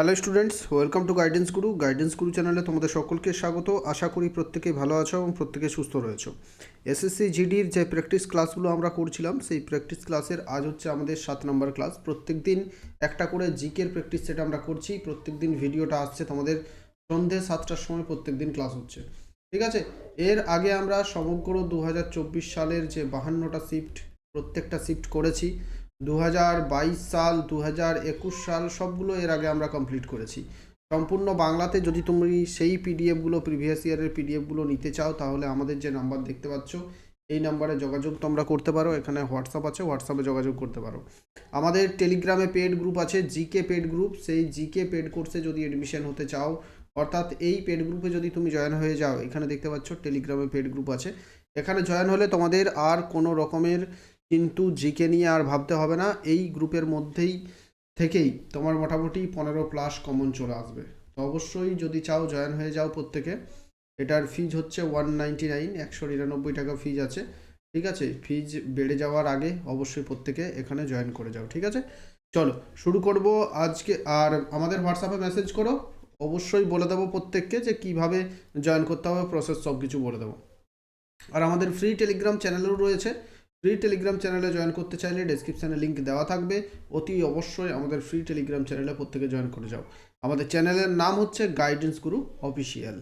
Hello students welcome to guidance Guru guidance Guru চ্যানেলে তোমাদের সকলকে স্বাগত। আশা করি প্রত্যেকেই ভালো আছো এবং প্রত্যেকে সুস্থ রয়েছো। এসএসসি জিডির যে প্র্যাকটিস ক্লাসগুলো আমরা করছিলাম, সেই প্র্যাকটিস ক্লাসের আজ হচ্ছে আমাদের সাত নম্বর ক্লাস প্রত্যেক দিন একটা করে জিকের প্র্যাকটিস সেটা আমরা করছি। প্রত্যেক দিন ভিডিওটা আসছে তোমাদের সন্ধে সাতটার সময় প্রত্যেক দিন ক্লাস হচ্ছে। ঠিক আছে? এর আগে আমরা সমগ্র দু হাজার চব্বিশ সালের যে বাহান্নটা শিফট প্রত্যেকটা শিফট করেছি। দু হাজার বাইশ সাল দু হাজার একুশ সাল সবগুলো এর আগে আমরা কমপ্লিট করেছি। সম্পূর্ণ বাংলাতে যদি তুমি সেই পিডিএফগুলো প্রিভিয়াস ইয়ারের পিডিএফগুলো নিতে চাও, তাহলে আমাদের যে নাম্বার দেখতে পাচ্ছ, এই নাম্বারে যোগাযোগ তোমরা করতে পারো। এখানে হোয়াটসঅ্যাপ আছে হোয়াটসঅ্যাপে যোগাযোগ করতে পারো। আমাদের টেলিগ্রামে পেড গ্রুপ আছে জিকে পেড গ্রুপ সেই জিকে পেড কোর্সে যদি এডমিশন হতে চাও, অর্থাৎ এই পেড গ্রুপে যদি তুমি জয়েন হয়ে যাও, এখানে দেখতে পাচ্ছ টেলিগ্রামে পেড গ্রুপ আছে। এখানে জয়েন হলে তোমাদের আর কোনো রকমের কিন্তু জিকে নিয়ে আর ভাবতে হবে না। এই গ্রুপের মধ্যেই থেকেই তোমার মোটামুটি পনেরো প্লাস কমন চলে আসবে। তো অবশ্যই যদি চাও জয়েন হয়ে যাও প্রত্যেকে। এটার ফিজ হচ্ছে ওয়ান নাইনটি নাইন একশো নিরানব্বই টাকা ফিজ আছে। ঠিক আছে? ফিজ বেড়ে যাওয়ার আগে অবশ্যই প্রত্যেকে এখানে জয়েন করে যাও। ঠিক আছে? চলো, শুরু করব আজকে। আর আমাদের হোয়াটসঅ্যাপে মেসেজ করো। অবশ্যই বলে দেবো প্রত্যেককে যে কীভাবে জয়েন করতে হবে প্রসেস সব কিছু বলে দেবো। আর আমাদের ফ্রি টেলিগ্রাম চ্যানেলও রয়েছে। ফ্রি টেলিগ্রাম চ্যানেলে জয়েন করতে চাইলে ডেসক্রিপশানে লিঙ্ক দেওয়া থাকবে। অতি অবশ্যই আমাদের ফ্রি টেলিগ্রাম চ্যানেলে প্রত্যেকে জয়েন করে যাও। আমাদের চ্যানেলের নাম হচ্ছে গাইডেন্স গুরু অফিসিয়াল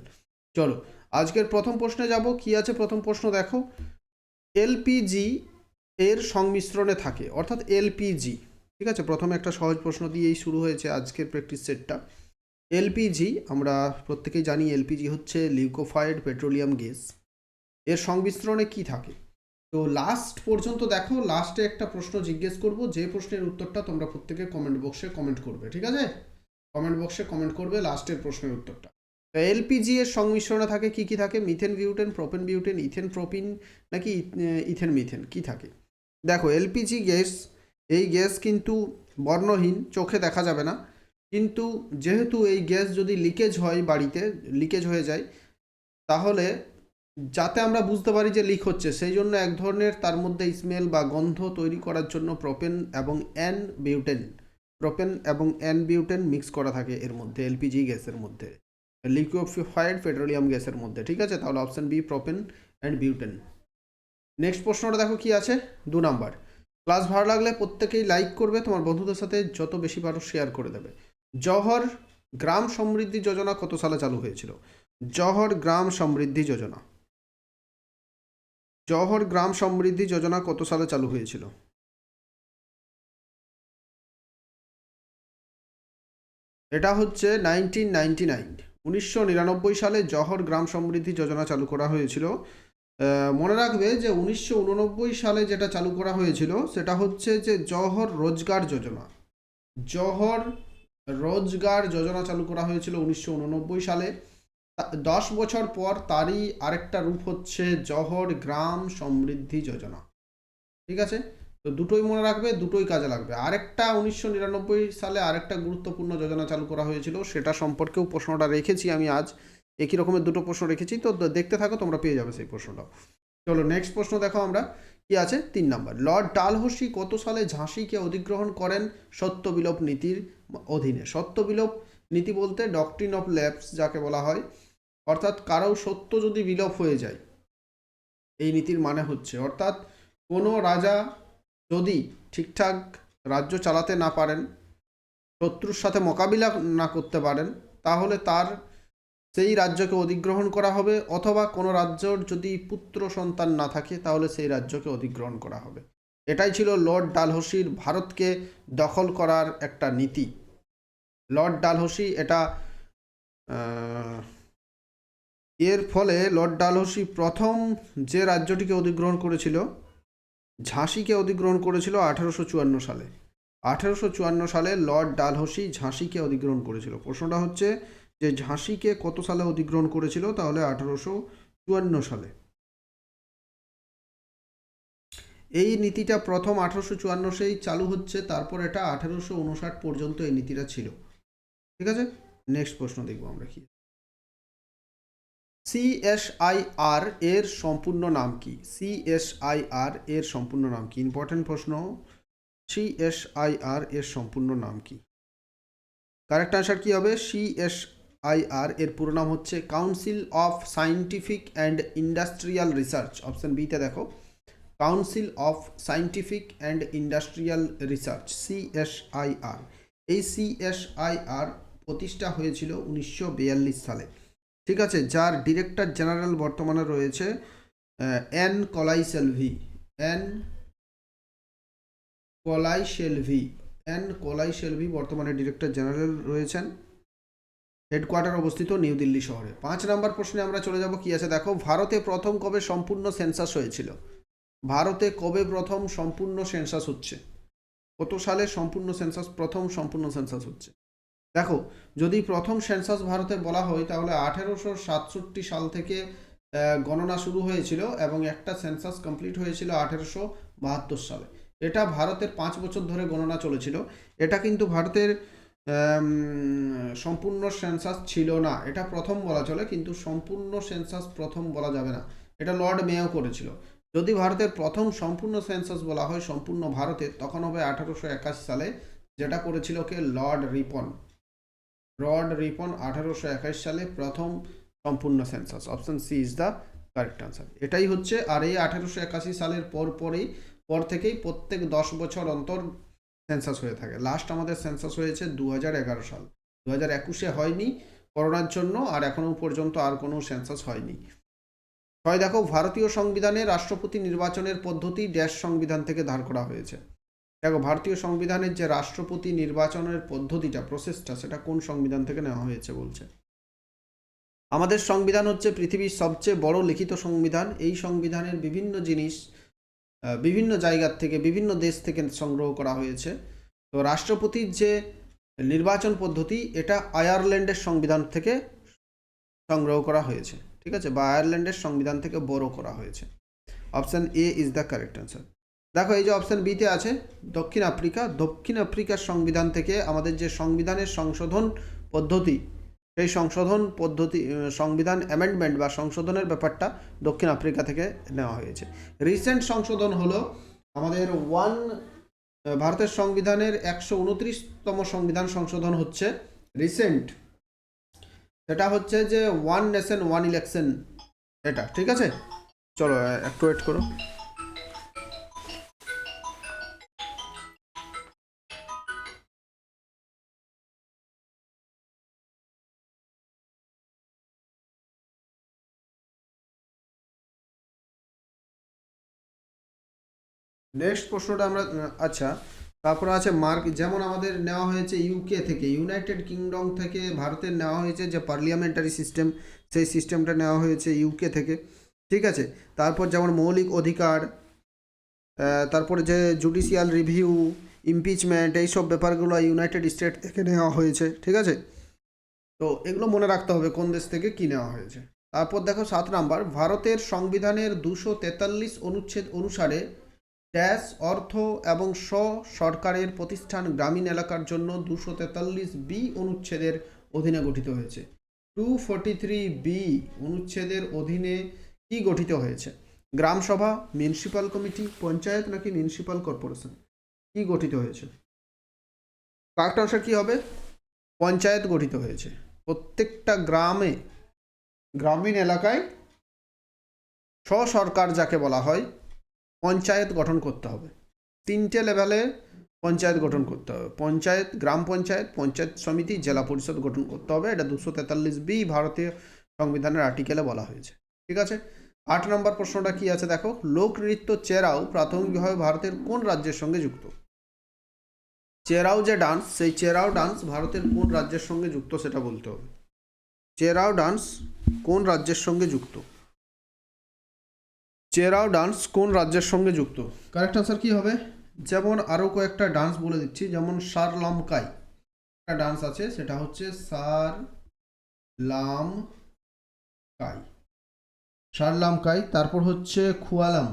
চলো, আজকের প্রথম প্রশ্নে যাব। কি আছে প্রথম প্রশ্ন? দেখো এলপিজি এর সংমিশ্রণে থাকে, অর্থাৎ এলপিজি ঠিক আছে? প্রথমে একটা সহজ প্রশ্ন দিয়েই শুরু হয়েছে আজকের প্র্যাকটিস সেটটা এলপিজি আমরা প্রত্যেকেই জানি এলপিজি হচ্ছে লিউকোফাইড পেট্রোলিয়াম গ্যাস এর সংমিশ্রণে কি থাকে? তো লাস্ট পর্যন্ত দেখো লাস্টে একটা প্রশ্ন জিজ্ঞেস করব, যে প্রশ্নের উত্তরটা তোমরা প্রত্যেকে কমেন্ট বক্সে কমেন্ট করবে, ঠিক আছে? কমেন্ট বক্সে কমেন্ট করবে লাস্টের প্রশ্নের উত্তরটা। এলপিজি এর সংমিশ্রণে থাকে, কি কি থাকে? Methane butane propane butane ethane propyne নাকি ইথেন মিথেন কি থাকে? দেখো এলপিজি গ্যাস এই গ্যাস কিন্তু বর্ণহীন, চোখে দেখা যাবে না। কিন্তু যেহেতু এই গ্যাস যদি লিকেজ হয় বাড়িতে লিকেজ হয়ে যায়, তাহলে যাতে আমরা বুঝতে পারি যে লিক হচ্ছে, সেই জন্য এক ধরনের তার মধ্যে স্মেল বা গন্ধ তৈরি করার জন্য প্রোপেন এবং অ্যান বিউটেন, প্রোপেন এবং অ্যান বিউটেন মিক্স করা থাকে এর মধ্যে, এলপিজি গ্যাসের মধ্যে, লিকুইফাইড পেট্রোলিয়াম গ্যাসের মধ্যে, ঠিক আছে? তাহলে option B propane and butane. Next প্রশ্নটা দেখো কি আছে? দু নাম্বার। ক্লাস ভালো লাগলে প্রত্যেকেই লাইক করবে, তোমার বন্ধুদের সাথে যত বেশি পারো শেয়ার করে দেবে। জহর গ্রাম সমৃদ্ধি যোজনা কত সালে চালু হয়েছিল? জহর গ্রাম সমৃদ্ধি যোজনা। জওহর গ্রাম সমৃদ্ধি যোজনা কত সালে চালু হয়েছিল? এটা হচ্ছে নাইনটিন নাইনটি নাইন। উনিশশো নিরানব্বই সালে জহর গ্রাম সমৃদ্ধি যোজনা চালু করা হয়েছিল। মনে রাখবে যে উনিশশো উননব্বই সালে যেটা চালু করা হয়েছিল, সেটা হচ্ছে যে জহর রোজগার যোজনা। জহর রোজগার যোজনা চালু করা হয়েছিল উনিশশো উননব্বই সালে। দশ বছর পর তারই আরেকটা রূপ হচ্ছে জহর গ্রাম সমৃদ্ধি যোজনা। ঠিক আছে? তো দুটোই মনে রাখবে, দুটোই কাজে লাগবে। আরেকটা উনিশশো নিরানব্বই সালে আরেকটা গুরুত্বপূর্ণ যোজনা চালু করা হয়েছিল, সেটা সম্পর্কেও প্রশ্নটা রেখেছি আমি আজ। একই রকমের দুটো প্রশ্ন রেখেছি, তো দেখতে থাকো, তোমরা পেয়ে যাবে সেই প্রশ্নটাও চলো নেক্সট প্রশ্ন দেখো আমরা। কি আছে? তিন নম্বর। লর্ড ডালহসি কত সালে ঝাঁসিকে অধিগ্রহণ করেন? সত্যবিলোপ নীতির অধীনে। সত্যবিলোপ নীতি বলতে ডকট্রিন অফ ল্যাবস যাকে বলা হয়। অর্থাৎ কারও সত্য যদি বিলোপ হয়ে যায়, এই নীতির মানে হচ্ছে, অর্থাৎ কোনো রাজা যদি ঠিকঠাক রাজ্য চালাতে না পারেন, শত্রুর সাথে মোকাবিলা না করতে পারেন, তাহলে তার সেই রাজ্যকে অধিগ্রহণ করা হবে, অথবা কোনো রাজ্যর যদি পুত্র সন্তান না থাকে, তাহলে সেই রাজ্যকে অধিগ্রহণ করা হবে। এটাই ছিল লর্ড ডালহসির ভারতকে দখল করার একটা নীতি। লর্ড ডালহসি এটা এর ফলে লর্ড ডালহসি প্রথম যে রাজ্যটিকে অধিগ্রহণ করেছিল, ঝাঁসিকে অধিগ্রহণ করেছিল আঠারোশো চুয়ান্ন সালে। আঠেরোশো চুয়ান্ন সালে লর্ড ডালহসি ঝাঁসিকে অধিগ্রহণ করেছিল। প্রশ্নটা হচ্ছে যে ঝাঁসিকে কত সালে অধিগ্রহণ করেছিল? তাহলে আঠারোশো চুয়ান্ন সালে। এই নীতিটা প্রথম আঠারোশো চুয়ান্ন সেই চালু হচ্ছে, তারপর এটা আঠারোশো উনষাট পর্যন্ত এই নীতিটা ছিল। ঠিক আছে? নেক্সট প্রশ্ন দেখব আমরা কি। সিএসআইআর এর সম্পূর্ণ নাম কি? সিএসআইআর এর সম্পূর্ণ নাম কি? ইম্পর্টেন্ট প্রশ্ন। সিএসআইআর এর সম্পূর্ণ নাম কি? কারেক্ট আনসার কী হবে? সিএসআইআর এর পুরো নাম হচ্ছে council of scientific and industrial research option বিতে দেখো। Council of scientific and industrial research CSIR এই সিএসআইআর প্রতিষ্ঠা হয়েছিল উনিশশো বিয়াল্লিশ সালে। ঠিক আছে, যার ডিরেক্টর জেনারেল বর্তমানে রয়েছে N Kalai সেলভি N Kalai সেলভি N Kalai Selvi বর্তমানে ডিরেক্টর জেনারেল রয়েছেন হেডকোয়ার্টার অবস্থিত নিউ দিল্লি শহরে। পাঁচ নম্বর প্রশ্নে আমরা চলে যাব, কি আছে? দেখো, ভারতে প্রথম কবে সম্পূর্ণ সেন্সাস হয়েছিল? ভারতে কবে প্রথম সম্পূর্ণ সেন্সাস হচ্ছে? কত সালে সম্পূর্ণ সেন্সাস প্রথম সম্পূর্ণ সেন্সাস হচ্ছে? দেখো, যদি প্রথম সেন্সাস ভারতে বলা হয়, তাহলে আঠেরোশো সাতষট্টি সাল থেকে গণনা শুরু হয়েছিল এবং একটা সেন্সাস কমপ্লিট হয়েছিল আঠেরোশো বাহাত্তর সালে। এটা ভারতের পাঁচ বছর ধরে গণনা চলেছিল। এটা কিন্তু ভারতের সম্পূর্ণ সেন্সাস ছিল না। এটা প্রথম বলা চলে, কিন্তু সম্পূর্ণ সেন্সাস প্রথম বলা যাবে না। এটা লর্ড মেয় করেছিল। যদি ভারতের প্রথম সম্পূর্ণ সেন্সাস বলা হয় সম্পূর্ণ ভারতের তখন হবে আঠারোশো একাশি সালে, যেটা করেছিল কে? লর্ড রিপন। লর্ড রিপন আঠারোশো একাশি সালে প্রথম সম্পূর্ণ census. Option C is the correct answer. এটাই হচ্ছে আর এই আঠারোশো একাশি সালের পর পরেই, পর থেকেই প্রত্যেক দশ বছর অন্তর সেন্সাস হয়ে থাকে। লাস্ট আমাদের সেন্সাস হয়েছে দু হাজার এগারো সাল। দু হাজার একুশে হয়নি করোনার জন্য আর এখনও পর্যন্ত আর কোনো সেন্সাস হয়নি। হয় দেখো, ভারতীয় সংবিধানে রাষ্ট্রপতি নির্বাচনের পদ্ধতি ড্যাশ সংবিধান থেকে ধার করা হয়েছে। দেখো, ভারতীয় সংবিধানের যে রাষ্ট্রপতি নির্বাচনের পদ্ধতিটা প্রসেসটা সেটা কোন সংবিধান থেকে নেওয়া হয়েছে বলছে? আমাদের সংবিধান হচ্ছে পৃথিবীর সবচেয়ে বড় লিখিত সংবিধান। এই সংবিধানের বিভিন্ন জিনিস বিভিন্ন জায়গার থেকে, বিভিন্ন দেশ থেকে সংগ্রহ করা হয়েছে। তো রাষ্ট্রপতির যে নির্বাচন পদ্ধতি, এটা আয়ারল্যান্ডের সংবিধান থেকে সংগ্রহ করা হয়েছে। ঠিক আছে? বা আয়ারল্যান্ডের সংবিধান থেকে বড় করা হয়েছে। Option A is the correct answer দেখো, এই যে অপশান বিতে আছে, দক্ষিণ আফ্রিকা। দক্ষিণ আফ্রিকার সংবিধান থেকে আমাদের যে সংবিধানের সংশোধন পদ্ধতি, সেই সংশোধন পদ্ধতি সংবিধান অ্যামেন্ডমেন্ট বা সংশোধনের ব্যাপারটা দক্ষিণ আফ্রিকা থেকে নেওয়া হয়েছে। রিসেন্ট সংশোধন হলো আমাদের ওয়ান ভারতের সংবিধানের একশো উনত্রিশতম সংবিধান সংশোধন হচ্ছে রিসেন্ট সেটা হচ্ছে যে ওয়ান নেশন ওয়ান ইলেকশন এটা, ঠিক আছে? চলো একটু ওয়েট করো। নেক্সট প্রশ্নটা আমরা আচ্ছা তারপরে আছে মার্ক, যেমন আমাদের নেওয়া হয়েছে ইউকে থেকে ইউনাইটেড কিংডম থেকে ভারতের নেওয়া হয়েছে যে পার্লিয়ামেন্টারি সিস্টেম সেই সিস্টেমটা নেওয়া হয়েছে ইউকে থেকে, ঠিক আছে? তারপর যেমন মৌলিক অধিকার তারপরে যে জুডিশিয়াল রিভিউ ইমপিচমেন্ট এইসব ব্যাপারগুলো ইউনাইটেড স্টেট থেকে নেওয়া হয়েছে, ঠিক আছে? তো এগুলো মনে রাখতে হবে কোন দেশ থেকে কী নেওয়া হয়েছে। তারপর দেখো সাত নাম্বার, ভারতের সংবিধানের দুশো তেতাল্লিশ অনুচ্ছেদ অনুসারে ড্যাশ অর্থ এবং স্ব সরকারের প্রতিষ্ঠান গ্রামীণ এলাকার জন্য দুশো তেতাল্লিশ বি অনুচ্ছেদের অধীনে গঠিত হয়েছে। টু ফোর্টি থ্রি বি অনুচ্ছেদের অধীনে কি গঠিত হয়েছে? গ্রামসভা মিউনিসিপ্যাল কমিটি পঞ্চায়েত নাকি মিউনিসিপ্যাল কর্পোরেশন কি গঠিত হয়েছে? কারেক্ট আনসার কি হবে? পঞ্চায়েত গঠিত হয়েছে। প্রত্যেকটা গ্রামে, গ্রামীণ এলাকায় স্বসরকার যাকে বলা হয় পঞ্চায়েত গঠন করতে হবে। তিনটে লেভেলে পঞ্চায়েত গঠন করতে হবে। পঞ্চায়েত, গ্রাম পঞ্চায়েত পঞ্চায়েত সমিতি, জেলা পরিষদ গঠন করতে হবে। এটা দুশো তেতাল্লিশ বি ভারতীয় সংবিধানের আর্টিকেলে বলা হয়েছে। ঠিক আছে? আট নম্বর প্রশ্নটা কি আছে দেখো? লোক নৃত্য চেরাও প্রাথমিকভাবে ভারতের কোন রাজ্যের সঙ্গে যুক্ত? চেরাও যে ডান্স, সেই চেরাও ডান্স ভারতের কোন রাজ্যের সঙ্গে যুক্ত সেটা বলতে হবে। চেরাও ডান্স কোন রাজ্যের সঙ্গে যুক্ত? চেরাও ডান্স কোন রাজ্যের সঙ্গে যুক্ত? কারেক্ট আনসার কি হবে? যেমন আরও কয়েকটা ডান্স বলে দিচ্ছি যেমন সার লামকাই একটা ডান্স আছে সেটা হচ্ছে সার লাম কাই। সারলাম কাই তারপর হচ্ছে খুয়ালাম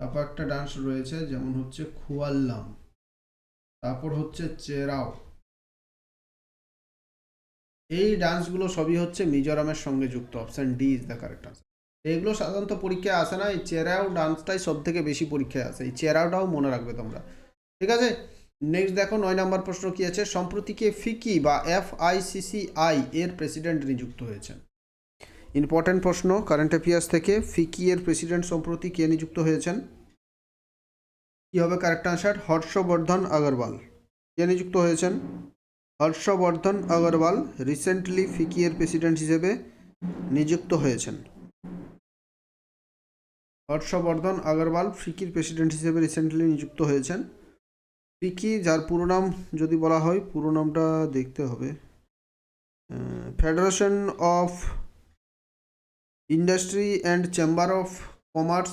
তারপর একটা ডান্স রয়েছে যেমন হচ্ছে খুয়াল্লাম তারপর হচ্ছে চেরাও। এই ডান্সগুলো সবই হচ্ছে মিজোরামের সঙ্গে যুক্ত option D is the correct answer. এইগুলো সাধারণত পরীক্ষায় আসে না। এই চেরাও ডান্সটাই সব থেকে বেশি পরীক্ষায় আসে। এই চেরাওটাও মনে রাখবে তোমরা। ঠিক আছে? নেক্সট দেখো, নয় নম্বর প্রশ্ন কি আছে? সম্প্রতিকে ফিকি বা এফ আইসিসিআই এর প্রেসিডেন্ট নিযুক্ত হয়েছেন? ইম্পর্টেন্ট প্রশ্ন কারেন্ট অ্যাফেয়ার্স থেকে ফিকি এর প্রেসিডেন্ট সম্প্রতি কে নিযুক্ত হয়েছেন? কি হবে কারেক্ট আনসার হর্ষবর্ধন আগরওয়াল। কে নিযুক্ত হয়েছেন? হর্ষবর্ধন আগরওয়াল রিসেন্টলি ফিকি এর প্রেসিডেন্ট হিসেবে নিযুক্ত হয়েছেন। হর্ষবর্ধন আগরওয়াল ফিকির প্রেসিডেন্ট হিসেবে রিসেন্টলি নিযুক্ত হয়েছেন। ফিকি, যার পুরো নাম যদি বলা হয়, পুরো নামটা দেখতে হবে। Federation of industry and chamber of commerce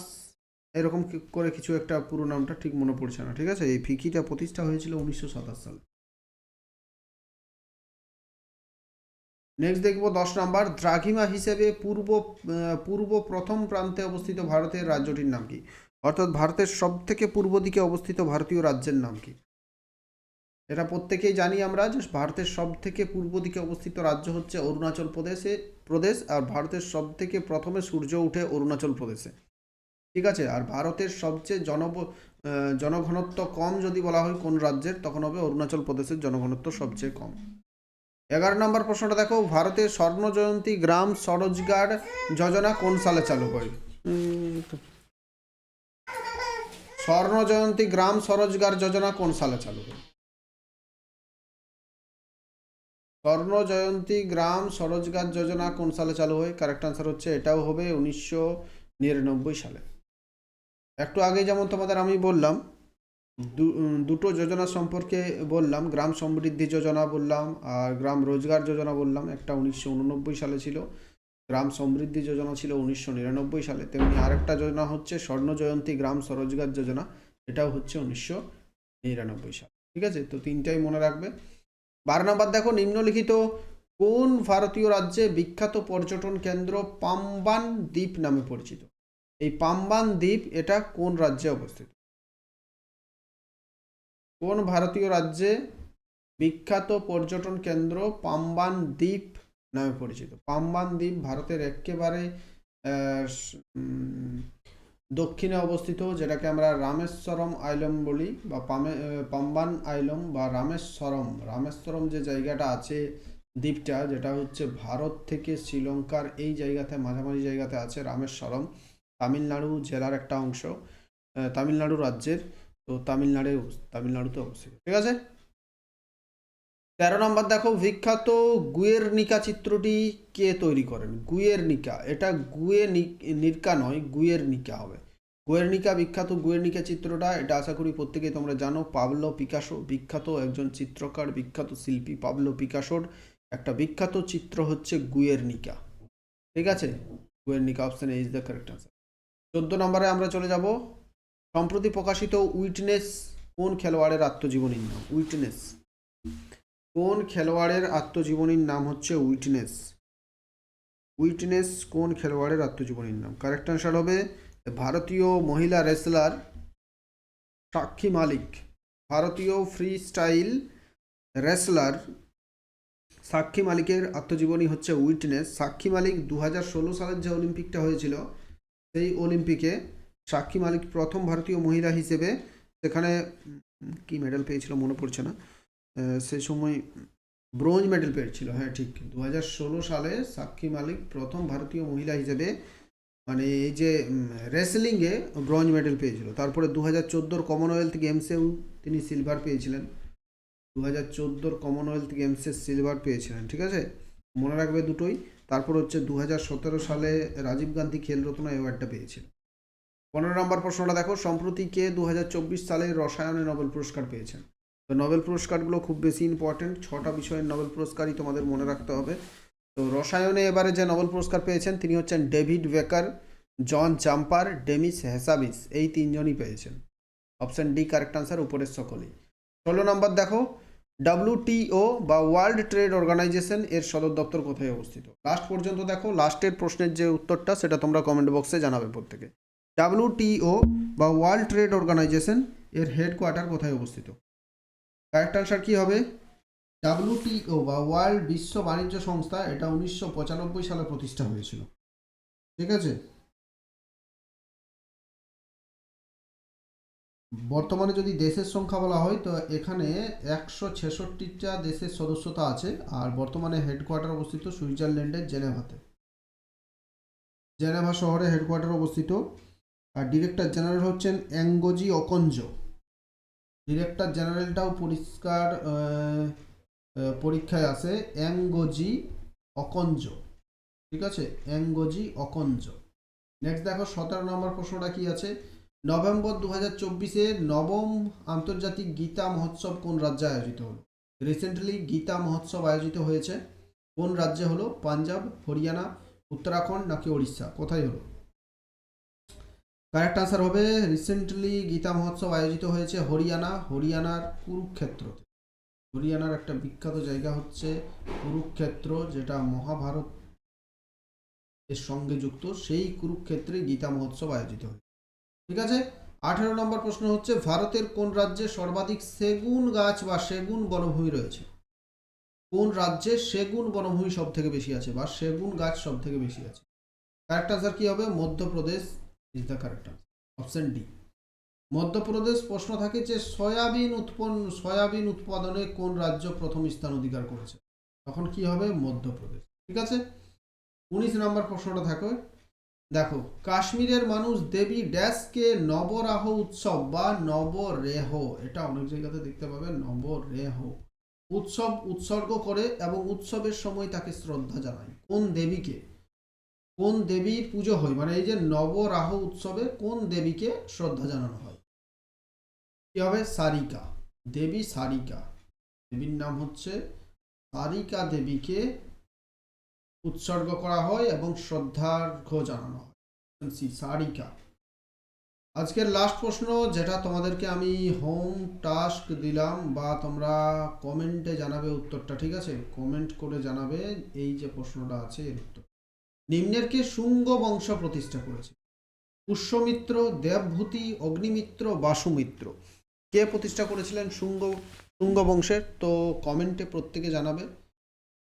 এরকম করে কিছু একটা পুরো নামটা ঠিক মনে পড়ছে না, ঠিক আছে? এই ফিকিটা প্রতিষ্ঠা হয়েছিল উনিশশো সাতাশ সালে। নেক্সট দেখব দশ নম্বর। দ্রাঘিমা হিসেবে পূর্ব পূর্ব প্রথম প্রান্তে অবস্থিত ভারতের রাজ্যটির নাম কি? অর্থাৎ ভারতের সব থেকে পূর্ব দিকে অবস্থিত ভারতীয় রাজ্যের নাম কি? এটা প্রত্যেকেই জানি আমরা যে ভারতের সব থেকে পূর্ব দিকে অবস্থিত রাজ্য হচ্ছে অরুণাচল প্রদেশে, প্রদেশ, আর ভারতের সব থেকে প্রথমে সূর্য উঠে অরুণাচল প্রদেশে। ঠিক আছে? আর ভারতের সবচেয়ে জনব জনঘনত্ব কম যদি বলা হয় কোন রাজ্যের, তখন হবে অরুণাচল প্রদেশের জনঘনত্ব সবচেয়ে কম। এগারো নম্বর প্রশ্নটা দেখো ভারতের স্বর্ণ জয়ন্তী গ্রাম স্বরোজগার যোজনা কোন সালে চালু হয়? উম, স্বর্ণ জয়ন্তী গ্রাম স্বরোজগার যোজনা কোন সালে চালু হয়? স্বর্ণ জয়ন্তী গ্রাম স্বরোজগার যোজনা কোন সালে চালু হয়? কারেক্ট আনসার হচ্ছে এটাও হবে উনিশশো নিরানব্বই সালে। একটু আগে যেমন তোমাদের আমি বললাম দুটো যোজনা সম্পর্কে বললাম, গ্রাম সমৃদ্ধি যোজনা বললাম, আর গ্রাম রোজগার যোজনা বললাম, একটা উনিশশো উননব্বই সালে ছিল। গ্রাম সমৃদ্ধি যোজনা ছিল উনিশশো নিরানব্বই সালে। তেমনি আরেকটা যোজনা হচ্ছে স্বর্ণ জয়ন্তী গ্রাম স্বরোজগার যোজনা এটাও হচ্ছে উনিশশো নিরানব্বই সাল। ঠিক আছে? তো তিনটাই মনে রাখবে। বারো নম্বর দেখো, নিম্নলিখিত কোন ভারতীয় রাজ্যে বিখ্যাত পর্যটন কেন্দ্র পাম্বান দ্বীপ নামে পরিচিত? এই পাম্বান দ্বীপ এটা কোন রাজ্যে অবস্থিত? কোন ভারতীয় রাজ্যে বিখ্যাত পর্যটন কেন্দ্র পাম্বান দ্বীপ নামে পরিচিত? পাম্বান দ্বীপ ভারতের একেবারে দক্ষিণে অবস্থিত, যেটাকে আমরা রামেশ্বরম আইলম বলি, বা পামে পাম্বান আইলম বা রামেশ্বরম। রামেশ্বরম যে জায়গাটা আছে দ্বীপটা, যেটা হচ্ছে ভারত থেকে শ্রীলঙ্কার এই জায়গাতে, মাঝামাঝি জায়গাতে আছে রামেশ্বরম। তামিলনাড়ু জেলার একটা অংশ তামিলনাড়ু রাজ্যের। তো তামিলনাড়ু তামিলনাড়ুতে অবস্থিত। ঠিক আছে? তেরো নম্বর দেখো, বিখ্যাত গুয়ের নিকা চিত্রটি কে তৈরি করেন? গুয়ের নিকা এটা গুয়ে নির্কা নয় গুয়ের নিকা হবে। গুয়ের নিকা বিখ্যাত গুয়ের নিকা চিত্রটা, এটা আশা করি প্রত্যেকেই তোমরা জানো, পাবলো পিকাসো, বিখ্যাত একজন চিত্রকার, বিখ্যাত শিল্পী পাবলো পিকাসোর একটা বিখ্যাত চিত্র হচ্ছে গুয়ের নিকা ঠিক আছে? Guernica option is the correct answer চোদ্দ নম্বরে আমরা চলে যাব। সম্প্রতি প্রকাশিত উইটনেস, কোন খেলোয়াড়ের আত্মজীবনীর নাম? উইটনেস। কোন খেলোয়াড়ের আত্মজীবনীর নাম হচ্ছে উইটনেস? উইটনেস, কোন খেলোয়াড়ের আত্মজীবনীর নাম? কারেক্ট আনসার হবে ভারতীয় মহিলা রেসলার সাক্ষী মালিক। ভারতীয় ফ্রি স্টাইল রেসলার সাক্ষী মালিকের আত্মজীবনী হচ্ছে উইটনেস। সাক্ষী মালিক দু হাজার ষোলো সালের যে অলিম্পিকটা হয়েছিল, সেই অলিম্পিকে সাক্ষী মালিক প্রথম ভারতীয় মহিলা হিসেবে সেখানে কি মেডেল পেয়েছিল মনে পড়ছে না। সে সময় ব্রোঞ্জ মেডেল পেয়েছিল হ্যাঁ ঠিক। দু হাজার ষোলো সালে সাক্ষী মালিক প্রথম ভারতীয় মহিলা হিসেবে মানে এই যে রেসলিংয়ে ব্রোঞ্জ মেডেল পেয়েছিল। তারপরে দু হাজার চোদ্দোর কমনওয়েলথ গেমসেও তিনি সিলভার পেয়েছিলেন। দু হাজার চোদ্দোর কমনওয়েলথ গেমসে সিলভার পেয়েছিলেন, ঠিক আছে? মনে রাখবে দুটোই। তারপর হচ্ছে দু হাজার সতেরো সালে রাজীব গান্ধী খেলরত্ন অ্যাওয়ার্ডটা পেয়েছিল পনেরো নম্বর প্রশ্নটা দেখো, সম্প্রতি কে দু হাজার চব্বিশ সালে রসায়নে নোবেল পুরস্কার পেয়েছেন? তো নোবেল পুরস্কারগুলো খুব বেশি ইম্পর্টেন্ট ছটা বিষয়ের নোবেল পুরস্কারই তোমাদের মনে রাখতে হবে। তো রসায়নে এবারে যে নোবেল পুরস্কার পেয়েছেন, তিনি হচ্ছেন ডেভিড বেকার, জন জাম্পার, ডেমিস হেসাবিস, এই তিনজনই পেয়েছেন। অপশন ডি কারেক্ট আনসার উপরের সকলেই। ষোলো নম্বর দেখো ডাব্লিউটিও বা ওয়ার্ল্ড ট্রেড অর্গানাইজেশন এর সদর দপ্তর কোথায় অবস্থিত? লাস্ট পর্যন্ত দেখো লাস্টের প্রশ্নের যে উত্তরটা, সেটা তোমরা কমেন্ট বক্সে জানাবে প্রত্যেকে। ডাব্লিউটিও বা ওয়ার্ল্ড ট্রেড অর্গানাইজেশন এর হেডকোয়ার্টার কোথায় অবস্থিত? কারেক্ট আনসার কী হবে? ডাব্লিউটিও বা ওয়ার্ল্ড বিশ্ব বাণিজ্য সংস্থা এটা উনিশশো পঁচানব্বই সালে প্রতিষ্ঠা হয়েছিল। ঠিক আছে? বর্তমানে যদি দেশের সংখ্যা বলা হয়, তো এখানে একশো ছেষট্টিটা দেশের সদস্যতা আছে, আর বর্তমানে হেডকোয়ার্টার অবস্থিত সুইজারল্যান্ডের জেনেভাতে। জেনেভা শহরে হেডকোয়ার্টার অবস্থিত। ডিরেক্টর জেনারেল হচ্ছেন অ্যাঙ্গোজি অকঞ্জ। ডিরেক্টর জেনারেলটাও পরিষ্কার পরীক্ষায় আসে অ্যাঙ্গোজি অকঞ্জ। ঠিক আছে? অ্যাঙ্গোজি অকঞ্জ। নেক্সট দেখো, সতেরো নম্বর প্রশ্নটা কি আছে? নভেম্বর দু হাজার চব্বিশে নবম আন্তর্জাতিক গীতা মহোৎসব কোন রাজ্যে আয়োজিত হলো? রিসেন্টলি গীতা মহোৎসব আয়োজিত হয়েছে। কোন রাজ্যে হলো? পাঞ্জাব, হরিয়ানা, উত্তরাখণ্ড নাকি ওড়িশা? কোথায় হলো? কারেক্ট আনসার হবে রিসেন্টলি গীতা মহোৎসব আয়োজিত হয়েছে হরিয়ানা, হরিয়ানার কুরুক্ষেত্র। হরিয়ানার একটা বিখ্যাত জায়গা হচ্ছে কুরুক্ষেত্র, যেটা মহাভারত এর সঙ্গে যুক্ত। সেই কুরুক্ষেত্রে গীতা মহোৎসব আয়োজিত হয় ঠিক আছে? আঠেরো নম্বর প্রশ্ন হচ্ছে, ভারতের কোন রাজ্যে সর্বাধিক সেগুন গাছ বা সেগুন বনভূমি রয়েছে? কোন রাজ্যে সেগুন বনভূমি সব থেকে বেশি আছে বা সেগুন গাছ সব থেকে বেশি আছে? কারেক্ট আনসার কি হবে? Madhya Pradesh is the correct option D Madhya Pradesh প্রশ্ন থাকে যে সয়াবিন উৎপন্ন, সয়াবিন উৎপাদনে কোন রাজ্য প্রথম স্থান অধিকার করেছে? তখন কি হবে? মধ্যপ্রদেশ। ঠিক আছে? উনিশ নম্বর প্রশ্নটা থাকে। দেখো, কাশ্মীরের মানুষ দেবী ড্যাশকে নবরাহ উৎসব বা নবরেহ, এটা অনেক জায়গাতে দেখতে পাবে, নবরেহ উৎসব উৎসর্গ করে এবং উৎসবের সময় তাকে শ্রদ্ধা জানায়। কোন দেবীকে? কোন দেবীর পুজো হয়? মানে এই যে নবরাহ উৎসবে কোন দেবীকে শ্রদ্ধা জানানো হয়? কি হবে? সারিকা। দেবী সারিকা। দেবীর নাম হচ্ছে সারিকা দেবীকে উৎসর্গ করা হয় এবং শ্রদ্ধার্ঘ জানানো হয়। সারিকা। আজকের লাস্ট প্রশ্ন, যেটা তোমাদেরকে আমি হোম টাস্ক দিলাম বা তোমরা কমেন্টে জানাবে উত্তরটা, ঠিক আছে? কমেন্ট করে জানাবে এই যে প্রশ্নটা আছে এর উত্তর। নিম্নের কে শুঙ্গ বংশ প্রতিষ্ঠা করেছে? পুষ্যমিত্র, দেবভূতি, অগ্নিমিত্র, বাসুমিত্র। কে প্রতিষ্ঠা করেছিলেন শুঙ্গ শুঙ্গ বংশের? তো কমেন্টে প্রত্যেকে জানাবে।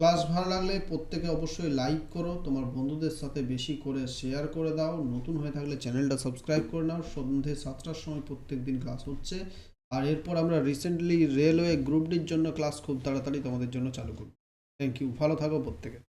ক্লাস ভালো লাগলে প্রত্যেকে অবশ্যই লাইক করো। তোমার বন্ধুদের সাথে বেশি করে শেয়ার করে দাও। নতুন হয়ে থাকলে চ্যানেলটা সাবস্ক্রাইব করে নাও। সন্ধ্যে সাতটার সময় প্রত্যেক দিন ক্লাস হচ্ছে। আর এরপর আমরা রিসেন্টলি রেলওয়ে গ্রুপ ডির জন্য ক্লাস খুব তাড়াতাড়ি তোমাদের জন্য চালু করব। থ্যাংক ইউ ভালো থাকো প্রত্যেকে।